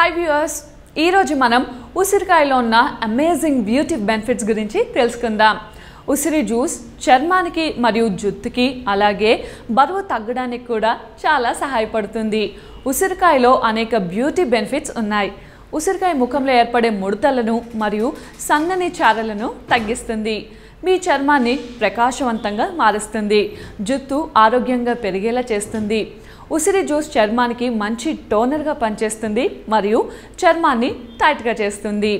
Hi viewers ఈరోజు మనం ఉసిరికాయలో ఉన్న అమేజింగ్ బ్యూటీ బెనిఫిట్స్ గురించి తెలుసుకుందాం. ఉసిరి జ్యూస్ చర్మానికి మరియు జుత్తుకి అలాగే బరువు తగ్గడానికి కూడా చాలా సహాయపడుతుంది. ఉసిరికాయలో అనేక బ్యూటీ బెనిఫిట్స్ ఉన్నాయి. ఉసిరికాయ ముఖంలో ఏర్పడే ముడతలను మరియు సన్నని చారలను తగ్గిస్తుంది. మీ చర్మాన్ని ప్రకాశవంతంగా మారుస్తుంది. జుట్టు ఆరోగ్యంగా పెరిగేలా చేస్తుంది. ఉసిరి జ్యూస్ చర్మానికి మంచి టోనర్గా పనిచేస్తుంది మరియు చర్మాన్ని టైట్గా చేస్తుంది.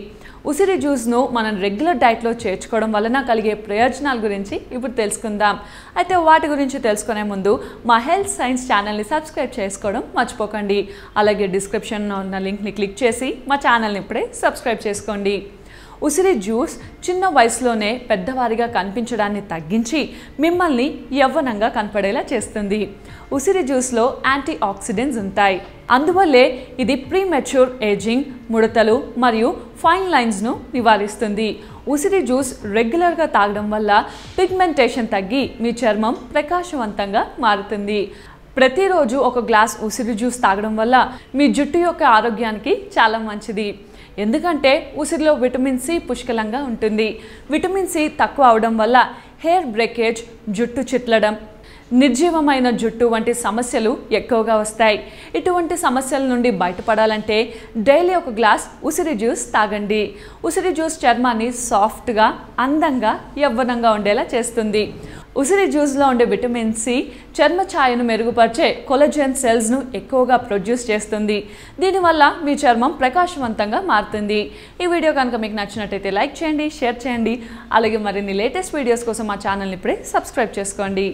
ఉసిరి జ్యూస్ను మనం రెగ్యులర్ డైట్లో చేర్చుకోవడం వలన కలిగే ప్రయోజనాల గురించి ఇప్పుడు తెలుసుకుందాం. అయితే వాటి గురించి తెలుసుకునే ముందు మా హెల్త్ సైన్స్ ఛానల్ని సబ్స్క్రైబ్ చేసుకోవడం మర్చిపోకండి. అలాగే డిస్క్రిప్షన్లో ఉన్న లింక్ని క్లిక్ చేసి మా ఛానల్ని ఇప్పుడే సబ్స్క్రైబ్ చేసుకోండి. ఉసిరి జ్యూస్ చిన్న వయసులోనే పెద్దవారిగా కనిపించడాన్ని తగ్గించి మిమ్మల్ని యవ్వనంగా కనపడేలా చేస్తుంది. ఉసిరి జ్యూస్లో యాంటీ ఆక్సిడెంట్స్ ఉంటాయి. అందువల్లే ఇది ప్రీమెచ్యూర్ ఏజింగ్ ముడతలు మరియు ఫైన్ లైన్స్ను నివారిస్తుంది. ఉసిరి జ్యూస్ రెగ్యులర్గా తాగడం వల్ల పిగ్మెంటేషన్ తగ్గి మీ చర్మం ప్రకాశవంతంగా మారుతుంది. ప్రతిరోజు ఒక గ్లాస్ ఉసిరి జ్యూస్ తాగడం వల్ల మీ జుట్టు యొక్క ఆరోగ్యానికి చాలా మంచిది. ఎందుకంటే ఉసిరిలో విటమిన్ సి పుష్కలంగా ఉంటుంది. విటమిన్ సి తక్కువ అవడం వల్ల హెయిర్ బ్రేకేజ్ జుట్టు చిట్లడం నిర్జీవమైన జుట్టు వంటి సమస్యలు ఎక్కువగా వస్తాయి. ఇటువంటి సమస్యల నుండి బయటపడాలంటే డైలీ ఒక గ్లాస్ ఉసిరి జ్యూస్ తాగండి. ఉసిరి జ్యూస్ చర్మాన్ని సాఫ్ట్గా అందంగా యవ్వనంగా ఉండేలా చేస్తుంది. ఉసిరి జ్యూస్లో ఉండే విటమిన్ సి చర్మ ఛాయను మెరుగుపరిచే కొలజన్ సెల్స్ను ఎక్కువగా ప్రొడ్యూస్ చేస్తుంది. దీనివల్ల మీ చర్మం ప్రకాశవంతంగా మారుతుంది. ఈ వీడియో కనుక మీకు నచ్చినట్టయితే లైక్ చేయండి షేర్ చేయండి. అలాగే మరిన్ని లేటెస్ట్ వీడియోస్ కోసం మా ఛానల్ని ఇప్పుడే సబ్స్క్రైబ్ చేసుకోండి.